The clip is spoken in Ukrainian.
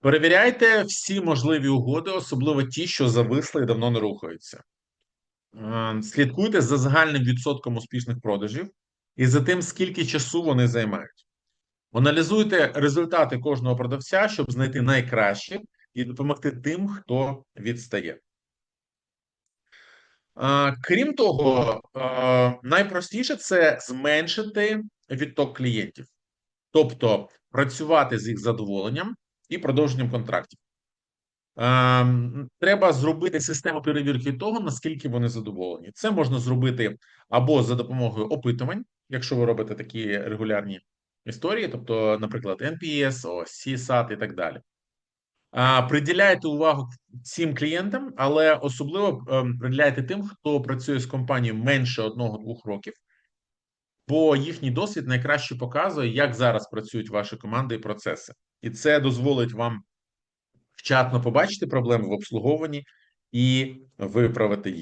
Перевіряйте всі можливі угоди, особливо ті, що зависли і давно не рухаються. Е, Слідкуйте за загальним відсотком успішних продажів і за тим, скільки часу вони займають. Аналізуйте результати кожного продавця, щоб знайти найкраще і допомогти тим, хто відстає. Е, Крім того, е, найпростіше це зменшити відток клієнтів, тобто працювати з їх задоволенням і продовженням контрактів. Ем, Треба зробити систему перевірки того, наскільки вони задоволені. Це можна зробити або за допомогою опитувань, якщо ви робите такі регулярні історії, тобто, наприклад, NPS, CSAT і так далі. Приділяйте увагу цим клієнтам, але особливо ем, приділяйте тим, хто працює з компанією менше одного-двох років, бо їхній досвід найкраще показує, як зараз працюють ваші команди і процеси, і це дозволить вам вчасно побачити проблеми в обслуговуванні і виправити їх.